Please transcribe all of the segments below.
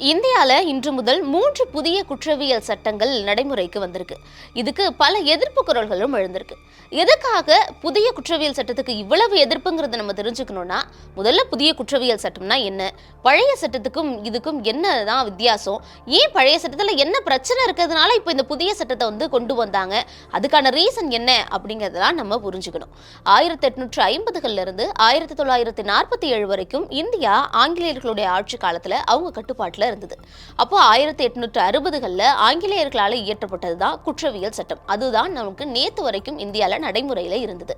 இந்தியாவில் இன்று முதல் மூன்று புதிய குற்றவியல் சட்டங்கள் நடைமுறைக்கு வந்திருக்கு. இதுக்கு பல எதிர்ப்பு குரல்களும் எழுந்திருக்கு. எதுக்காக புதிய குற்றவியல் சட்டத்துக்கு இவ்வளவு எதிர்ப்புங்கிறத நம்ம தெரிஞ்சுக்கணும்னா முதல்ல புதிய குற்றவியல் சட்டம்னா என்ன? பழைய சட்டத்துக்கும் இதுக்கும் என்னதான் வித்தியாசம்? ஏன் பழைய சட்டத்தில் என்ன பிரச்சனை இருக்கிறதுனால இப்போ இந்த புதிய சட்டத்தை வந்து கொண்டு வந்தாங்க? அதுக்கான ரீசன் என்ன? அப்படிங்கிறதெல்லாம் நம்ம புரிஞ்சுக்கணும். ஆயிரத்தி எட்நூற்று ஐம்பதுகள்ல இருந்து ஆயிரத்தி தொள்ளாயிரத்தி நாற்பத்தி ஏழு வரைக்கும் இந்தியா ஆங்கிலேயர்களுடைய ஆட்சி காலத்துல அவங்க கட்டுப்பாட்டுல இருந்தது. அப்போ ஆயிரத்தி எட்நூற்று அறுபதுகளில் ஆங்கிலேயர்களால் இயற்றப்பட்டது தான் குற்றவியல் சட்டம். அதுதான் நமக்கு நேத்து வரைக்கும் இந்தியாவில் நடைமுறையில் இருந்தது.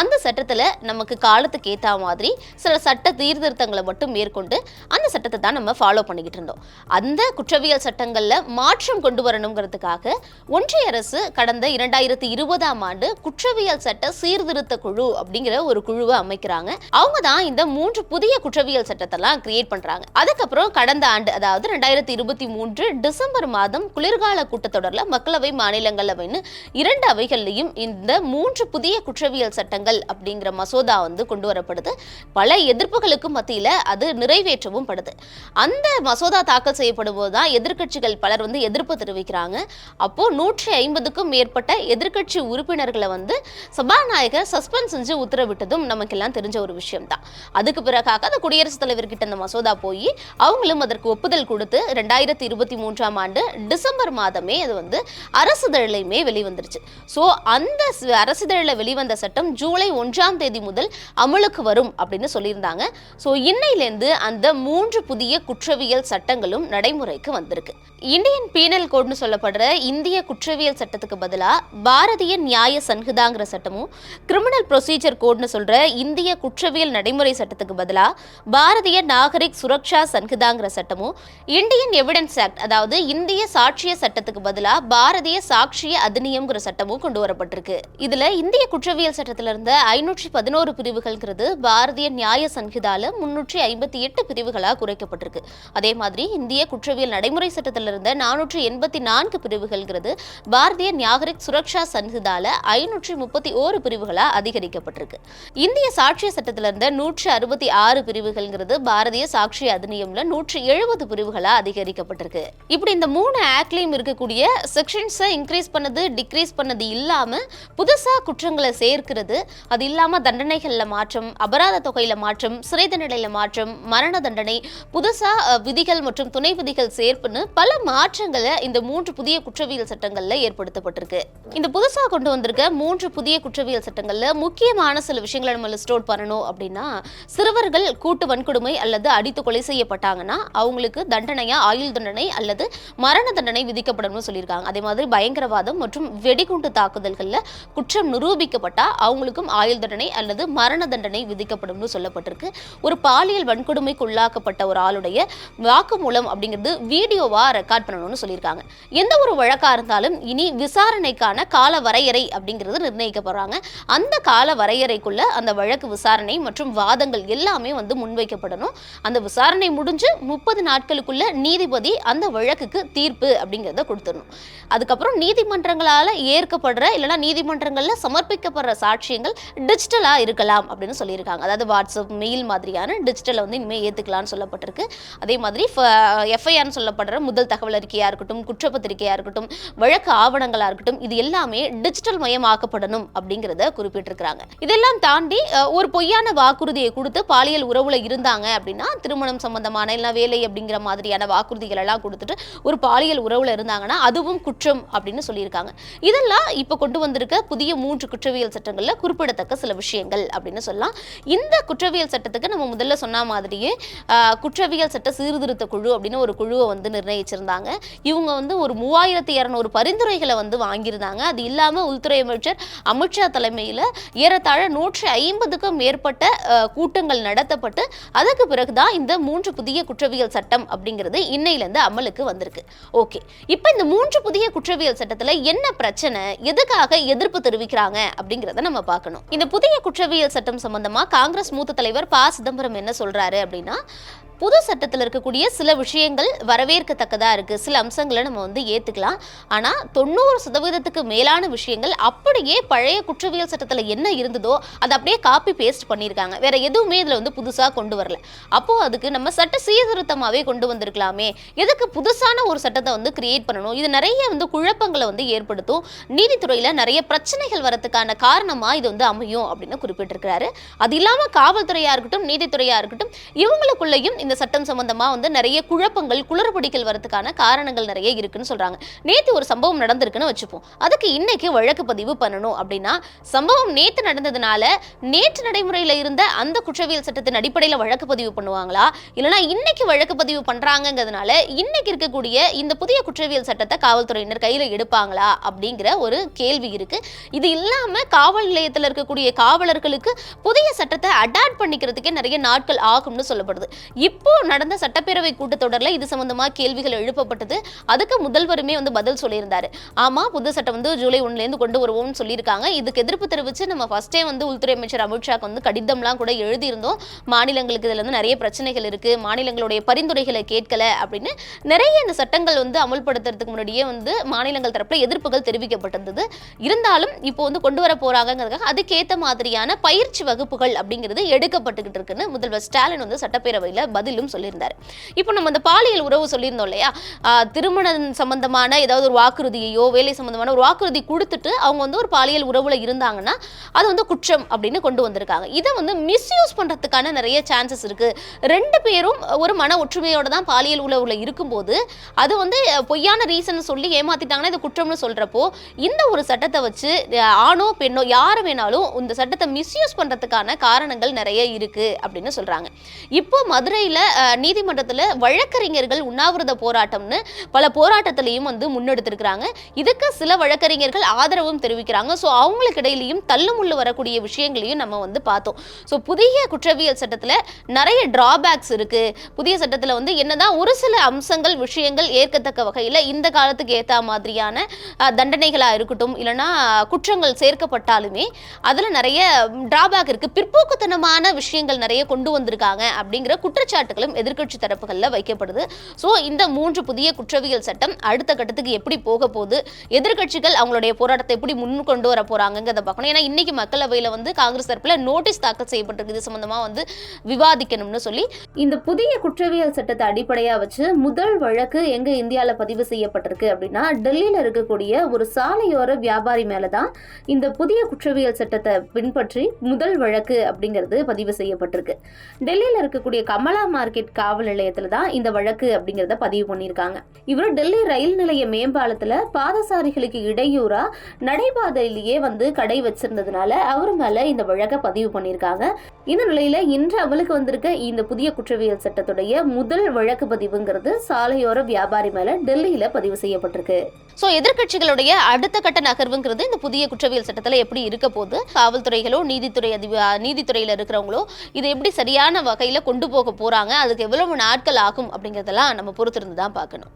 அந்த சட்டத்தில் நமக்கு காலத்துக்கு ஏற்ற மாதிரி சில சட்ட சீர்திருத்தங்களை மட்டும் மேற்கொண்டு அந்த சட்டத்தை தான் நம்ம ஃபாலோ பண்ணிக்கிட்டு இருந்தோம். அந்த குற்றவியல் சட்டங்களில் மாற்றம் கொண்டு வரணுங்கிறதுக்காக ஒன்றிய அரசு கடந்த இரண்டாயிரத்தி இருபதாம் ஆண்டு குற்றவியல் சட்ட சீர்திருத்த குழு அப்படிங்கிற ஒரு குழுவை அமைக்கிறாங்க. அவங்க தான் இந்த மூன்று புதிய குற்றவியல் சட்டத்தெல்லாம் கிரியேட் பண்ணுறாங்க அதுக்கப்புறம் கடந்த ஆண்டு அதாவது ரெண்டாயிரத்தி இருபத்தி மூன்று டிசம்பர் மாதம் குளிர்கால கூட்டத்தொடரில் மக்களவை மாநிலங்களவைன்னு இரண்டு அவைகள்லையும் இந்த மூன்று புதிய குற்றவியல் சட்டங்கள் அப்படிங்கிற மசோதா வந்து கொண்டு வரப்படுது. பல எதிர்ப்புகளுக்கு மத்தியில் அது நிறைவேற்றவும் படுது. அந்த மசோதா தாக்கல் செய்யப்படும் போது தான் எதிர்கட்சிகள் பலர் வந்து எதிர்ப்பு தெரிவிக்கிறாங்க. அப்போ நூற்றி ஐம்பதுக்கும் மேற்பட்ட எதிர்கட்சி உறுப்பினர்களை வந்து சபாநாயகர் சஸ்பெண்ட் செஞ்சு உத்தரவிட்டதும் நமக்கெல்லாம் தெரிஞ்ச ஒரு விஷயம் தான் அதுக்கு பிறகாக அந்த குடியரசுத் தலைவர்கிட்ட அந்த மசோதா போய் அவங்களும் அதற்கு ஒப்புதல் கொடுத்து ரெண்டாயிரத்தி இருபத்தி மூன்றாம் ஆண்டு டிசம்பர் மாதமே அது வந்து அரசுதழிலையுமே வெளிவந்துருச்சு. ஸோ அந்த அரசிதழில் அரசுதழில் வெளிவந்த சட்டம் ஜூலை ஒன்றாம் தேதி முதல் அமலுக்கு வரும் அப்படின்னு சொல்லியிருந்தாங்க. ஸோ இன்னையிலேருந்து அந்த மூன்று புதிய குற்றவியல் சட்டங்களும் நடைமுறைக்கு வந்திருக்கு. இந்தியன் பீனல் கோட்னு சொல்லப்படுற இந்திய குற்றவியல் சட்டத்துக்கு பதிலாக பாரதிய நியாய சன்ஹிதாங்கிற சட்டமும் கிரிமினல் ப்ரொசீஜர் கோட்னு சொல்ற இந்திய குற்றவியல் நடைமுறை சட்டத்துக்கு பதிலாக பாரதிய நாகரிக் சுரக்ஷா சன்ஹிதாங்கிற சட்டமும் இந்தியன் எவிடன்ஸ் ஆக்ட் அதாவது இந்திய சாட்சிய சட்டத்துக்கு பதிலாக பாரதிய சாட்சிய அதிநியம்ங்கிற சட்டமும் கொண்டு வரப்பட்டிருக்கு. இதுல இந்திய குற்றவியல் சட்டத்தில் இருந்த ஐநூற்றி பதினோரு பிரிவுகள்ங்கிறது பாரதிய நியாய சங்கிதால முன்னூற்றி ஐம்பத்தி எட்டு பிரிவுகளாக குறைக்கப்பட்டிருக்கு. அதே மாதிரி இந்திய குற்றவியல் நடைமுறை சட்டத்தில இருந்த நானூற்றி எண்பத்தி நான்கு பிரிவுகள்ங்கிறது பாரதிய நாகரிக் சுரக்ஷா சன்ஹிதால ஐநூற்றி முப்பத்தி ஓரு பிரிவுகளா அதிகரிக்கப்பட்டிருக்கு. இந்திய சாட்சிய சட்டத்திலிருந்த நூற்றி அறுபத்தி ஆறு பிரிவுகள்ங்கிறது பாரதிய சாட்சி அதிநியம்ல நூற்றி எழுபது பிரிவுகளாக அதிகரிக்கப்பட்டிருக்கு. இப்படி இந்த மூணு ஆக்ட்லேயும் இருக்கக்கூடிய செக்ஷன்ஸை இன்க்ரீஸ் பண்ணது டிக்ரீஸ் பண்ணது இல்லாமல் புதுசாக குற்றங்களை சேர்க்கிறது. அது இல்லாமல் தண்டனைகளில் மாற்றம் அபராத தொகையில் மாற்றம் சிறை தண்டனையில் மாற்றம் மரண தண்டனை புதுசாக விதிகள் மற்றும் துணை விதிகள் சேர்ப்புன்னு பல மாற்றங்களை இந்த மூன்று புதிய குற்றவியல் சட்டங்களில் ஏற்படுத்தப்பட்டிருக்கு. இந்த புதுசாக கொண்டு வந்திருக்க மூன்று புதிய குற்றவியல் சட்டங்களில் முக்கியமான சில விஷயங்களை நம்ம லிஸ்ட் அவுட் பண்ணணும் அப்படின்னா சிறுவர்கள் கூட்டு வன்கொடுமை அல்லது அடித்து கொலை செய்யப்பட்டாங்கன்னா அவங்களுக்கு அவர்களுக்கு தண்டனையா ஆயுள் தண்டனை அல்லது மரண தண்டனை விதிக்கப்படணும்னு சொல்லியிருக்காங்க. அதே மாதிரி பயங்கரவாதம் மற்றும் வெடிகுண்டு தாக்குதல்களில் குற்றம் நிரூபிக்கப்பட்டா அவங்களுக்கும் ஆயுள் தண்டனை அல்லது மரண தண்டனை விதிக்கப்படும்னு சொல்லப்பட்டிருக்கு. ஒரு பாலியல் வன்கொடுமைக்கு உள்ளாக்கப்பட்ட ஒரு ஆளுடைய வாக்குமூலம் அப்படிங்கிறது வீடியோவா ரெக்கார்ட் பண்ணணும்னு சொல்லியிருக்காங்க. எந்த ஒரு வழக்கா இருந்தாலும் இனி விசாரணைக்கான கால வரையறை அப்படிங்கிறது நிர்ணயிக்கப்படுறாங்க. அந்த கால வரையறைக்குள்ள அந்த வழக்கு விசாரணை மற்றும் வாதங்கள் எல்லாமே வந்து முன்வைக்கப்படணும். அந்த விசாரணை முடிஞ்சு முப்பது நாட்கள் நாட்களுக்குள்ள நீதிபதி அந்த வழக்குக்கு தீர்ப்பு அப்படிங்கிறத கொடுத்துடணும். அதுக்கப்புறம் நீதிமன்றங்களால் ஏற்கப்படுற இல்லைன்னா நீதிமன்றங்களில் சமர்ப்பிக்கப்படுற சாட்சியங்கள் டிஜிட்டலா இருக்கலாம் அப்படின்னு சொல்லியிருக்காங்க. அதாவது வாட்ஸ்அப் மெயில் மாதிரியான டிஜிட்டலை வந்து இனிமேல் ஏற்றுக்கலாம்னு சொல்லப்பட்டிருக்கு. அதே மாதிரி எஃப்ஐஆர்னு சொல்லப்படுற முதல் தகவல் அறிக்கையாக இருக்கட்டும் குற்றப்பத்திரிக்கையாக இருக்கட்டும் வழக்கு ஆவணங்களா இருக்கட்டும் இது எல்லாமே டிஜிட்டல் மயமாக்கப்படணும் அப்படிங்கிறத குறிப்பிட்டிருக்கிறாங்க. இதெல்லாம் தாண்டி ஒரு பொய்யான வாக்குறுதியை கொடுத்து பாலியல் உறவுல இருந்தாங்க அப்படின்னா திருமணம் சம்பந்தமான இல்லை வேலை அப்படிங்கிற மாதிரியான வாக்குறுதிகள் எல்லாம் கொடுத்துட்டு ஒரு பாலியல் உறவுல இருந்தாங்கன்னா அதுவும் குற்றம் அப்படின்னு சொல்லியிருக்காங்க. இதெல்லாம் இப்போ கொண்டு வந்திருக்க புதிய மூன்று குற்றவியல் சட்டங்களில் குறிப்பிடத்தக்க சில விஷயங்கள் அப்படின்னு சொல்லலாம். இந்த குற்றவியல் சட்டத்துக்கு நம்ம முதல்ல சொன்ன மாதிரியே குற்றவியல் சட்ட சீர்திருத்த குழு அப்படின்னு ஒரு குழுவை வந்து நிர்ணயிச்சிருந்தாங்க. இவங்க வந்து ஒரு மூவாயிரத்தி இரநூறு பரிந்துரைகளை வந்து வாங்கியிருந்தாங்க. அது இல்லாம உள்துறை அமைச்சர் அமித்ஷா தலைமையில் ஏறத்தாழ நூற்றி ஐம்பதுக்கும் மேற்பட்ட கூட்டங்கள் நடத்தப்பட்டு அதற்கு பிறகுதான் இந்த மூன்று புதிய குற்றவியல் சட்டம் அப்படிங்கிறது இன்னையிலேருந்து அமலுக்கு வந்திருக்கு. ஓகே. இப்போ இந்த மூன்று புதிய குற்றவியல் சட்டத்தில் என்ன பிரச்சனை எதுக்காக எதிர்ப்பு தெரிவிக்கிறாங்க அப்படிங்கிறத நம்ம பார்க்கணும். இந்த புதிய குற்றவியல் சட்டம் சம்பந்தமா காங்கிரஸ் மூத்த தலைவர் ப சிதம்பரம் என்ன சொல்றாரு அப்படின்னா புது சட்டத்தில் இருக்கக்கூடிய சில விஷயங்கள் வரவேற்கத்தக்கதாக இருக்குது சில அம்சங்களை நம்ம வந்து ஏற்றுக்கலாம் ஆனால் தொண்ணூறு சதவீதத்துக்கு மேலான விஷயங்கள் அப்படியே பழைய குற்றவியல் சட்டத்தில் என்ன இருந்ததோ அதை அப்படியே காப்பி பேஸ்ட் பண்ணியிருக்காங்க. வேற எதுவுமே இதில் வந்து புதுசாக கொண்டு வரல. அப்போது அதுக்கு நம்ம சட்ட சீர்திருத்தமாகவே கொண்டு வந்திருக்கலாமே. எதுக்கு புதுசான ஒரு சட்டத்தை வந்து கிரியேட் பண்ணணும்? இது நிறைய வந்து குழப்பங்களை வந்து ஏற்படுத்தும். நீதித்துறையில் நிறைய பிரச்சனைகள் வரதுக்கான காரணமாக இது வந்து அமையும் அப்படின்னு குறிப்பிட்டிருக்கிறாரு. அது இல்லாமல் காவல்துறையாக இருக்கட்டும் நீதித்துறையாக இருக்கட்டும் இவங்களுக்குள்ளேயும் இந்த சட்டம் சம்பந்தமா வந்து நிறைய குழப்பங்கள் குளறுபடிகள் வரதுக்கான காரணங்கள் நிறைய இருக்குன்னு சொல்றாங்க. நேத்து ஒரு சம்பவம் நடந்திருக்குன்னு வச்சுப்போம். அதுக்கு இன்னைக்கு வழக்கு பதிவு பண்ணணும் அப்படின்னா சம்பவம் நேத்து நடந்ததுனால நேற்று நடைமுறையில இருந்த அந்த குற்றவியல் சட்டத்தின் அடிப்படையில் வழக்கு பதிவு பண்ணுவாங்களா? இல்லைனா இன்னைக்கு வழக்கு பதிவு பண்றாங்கங்கிறதுனால இன்னைக்கு இருக்கக்கூடிய இந்த புதிய குற்றவியல் சட்டத்தை காவல்துறையினர் கையில எடுப்பாங்களா? அப்படிங்கிற ஒரு கேள்வி இருக்கு. இது இல்லாம காவல் நிலையத்தில் இருக்கக்கூடிய காவலர்களுக்கு புதிய சட்டத்தை அடாப்ட் பண்ணிக்கிறதுக்கே நிறைய நாட்கள் ஆகும்னு சொல்லப்படுது. இப்போ நடந்த சட்டப்பேரவை கூட்டத்தொடரில் இது சம்பந்தமாக கேள்விகள் எழுப்பப்பட்டது. அதுக்கு முதல்வருமே வந்து பதில் சொல்லியிருந்தாரு. ஆமாம் புது சட்டம் வந்து ஜூலை ஒன்றுலேருந்து கொண்டு வருவோம்னு சொல்லியிருக்காங்க. இதுக்கு எதிர்ப்பு தெரிவித்து நம்ம ஃபஸ்ட்டே வந்து உள்துறை அமைச்சர் அமித்ஷாக்கு வந்து கடிதம்லாம் கூட எழுதியிருந்தோம். மாநிலங்களுக்கு இதில் வந்து நிறைய பிரச்சனைகள் இருக்குது மாநிலங்களுடைய பரிந்துரைகளை கேட்கல அப்படின்னு நிறைய இந்த சட்டங்கள் வந்து அமல்படுத்துறதுக்கு முன்னாடியே வந்து மாநிலங்கள் தரப்பில் எதிர்ப்புகள் தெரிவிக்கப்பட்டிருந்தது. இருந்தாலும் இப்போ வந்து கொண்டு வர போகிறாங்கிறதுக்காக அதுக்கேற்ற மாதிரியான பயிற்சி வகுப்புகள் அப்படிங்கிறது எடுக்கப்பட்டுக்கிட்டு இருக்குன்னு முதல்வர் ஸ்டாலின் வந்து சட்டப்பேரவையில் பதிலும் சொல்லியிருந்தார். இப்போ நம்ம இந்த பாலியல் உறவு சொல்லியிருந்தோம் இல்லையா? திருமணம் சம்பந்தமான ஏதாவது ஒரு வாக்குறுதியையோ வேலை சம்பந்தமான ஒரு வாக்குறுதி கொடுத்துட்டு அவங்க வந்து ஒரு பாலியல் உறவுல இருந்தாங்கன்னா அது வந்து குற்றம் அப்படின்னு கொண்டு வந்திருக்காங்க. இதை வந்து மிஸ்யூஸ் பண்ணுறதுக்கான நிறைய சான்சஸ் இருக்கு. ரெண்டு பேரும் ஒரு மன ஒற்றுமையோட தான் பாலியல் உறவுல இருக்கும்போது அது வந்து பொய்யான ரீசன் சொல்லி ஏமாத்திட்டாங்கன்னா இது குற்றம்னு சொல்றப்போ இந்த ஒரு சட்டத்தை வச்சு ஆணோ பெண்ணோ யார் வேணாலும் இந்த சட்டத்தை மிஸ்யூஸ் பண்ணுறதுக்கான காரணங்கள் நிறைய இருக்கு அப்படின்னு சொல்றாங்க. இப்போ மதுரையில் சென்னையில் நீதிமன்றத்தில் வழக்கறிஞர்கள் உண்ணாவிரத போராட்டம்னு பல போராட்டத்திலையும் வந்து முன்னெடுத்திருக்கிறாங்க. இதுக்கு சில வழக்கறிஞர்கள் ஆதரவும் தெரிவிக்கிறாங்க. ஸோ அவங்களுக்கு இடையிலையும் தள்ளுமுள்ளு வரக்கூடிய விஷயங்களையும் நம்ம வந்து பார்த்தோம். ஸோ புதிய குற்றவியல் சட்டத்தில் நிறைய டிராபேக்ஸ் இருக்கு. புதிய சட்டத்தில் வந்து என்னதான் ஒரு சில அம்சங்கள் விஷயங்கள் ஏற்கத்தக்க வகையில் இந்த காலத்துக்கு ஏற்ற மாதிரியான தண்டனைகளாக தண்டனைகளா இருக்கட்டும் இல்லைன்னா குற்றங்கள் சேர்க்கப்பட்டாலுமே அதில் நிறைய டிராபேக் இருக்கு. பிற்போக்குத்தனமான விஷயங்கள் நிறைய கொண்டு வந்திருக்காங்க அப்படிங்கிற குற்றச்சாட்டுகளும் எதிர்க்கட்சி தரப்புகளில் வைக்கப்படுது. ஸோ இந்த மூன்று புதிய குற்றவியல் சட்டம் அடுத்த கட்டத்துக்கு எப்படி போக போகுது? எதிர்கட்சிகள் அவங்களுடைய போராட்டத்தை எப்படி முன் கொண்டு வர போறாங்கிறத பார்க்கணும். ஏன்னா இன்னைக்கு மக்களவையில் வந்து காங்கிரஸ் தரப்பில் நோட்டீஸ் தாக்கல் செய்யப்பட்டிருக்கு. இது சம்பந்தமா வந்து விவாதிக்கணும்னு சொல்லி. இந்த புதிய குற்றவியல் சட்டத்தை அடிப்படையாக வச்சு முதல் வழக்கு எங்க இந்தியாவில் பதிவு செய்யப்பட்டிருக்கு அப்படின்னா டெல்லியில் இருக்கக்கூடிய ஒரு சாலையோர வியாபாரி மேலே தான் இந்த புதிய குற்றவியல் சட்டத்தை பின்பற்றி முதல் வழக்கு அப்படிங்கிறது பதிவு செய்யப்பட்டிருக்கு. டெல்லியில் இருக்கக்கூடிய கமலா மார்க்கெட் காவல் நிலையத்தில் தான் இந்த வழக்கு அப்படிங்கிறத பதிவு பண்ணியிருக்காங்க. இவர் டெல்லி ரயில் நிலைய மேம்பாலத்தில் பாதசாரிகளுக்கு இடையூறா நடைபாதையிலேயே வந்து கடை வச்சிருந்ததுனால அவர் மேல இந்த வழக்கை பதிவு பண்ணியிருக்காங்க. இந்த நிலையில இன்று அமலுக்கு வந்திருக்க இந்த புதிய குற்றவியல் சட்டத்துடைய முதல் வழக்கு பதிவுங்கிறது சாலையோர வியாபாரி மேல டெல்லியில பதிவு செய்யப்பட்டிருக்கு. ஸோ எதிர்க்கட்சிகளுடைய அடுத்த கட்ட நகர்வுங்கிறது இந்த புதிய குற்றவியல் சட்டத்தில் எப்படி இருக்க போகுது? காவல்துறைகளோ நீதித்துறை அதிப நீதித்துறையில் இருக்கிறவங்களோ இதை எப்படி சரியான வகையில் கொண்டு போக போறாங்க? அதுக்கு எவ்வளவு நாட்கள் ஆகும் அப்படிங்கிறதெல்லாம் நம்ம பொறுத்திருந்து தான் பார்க்கணும்.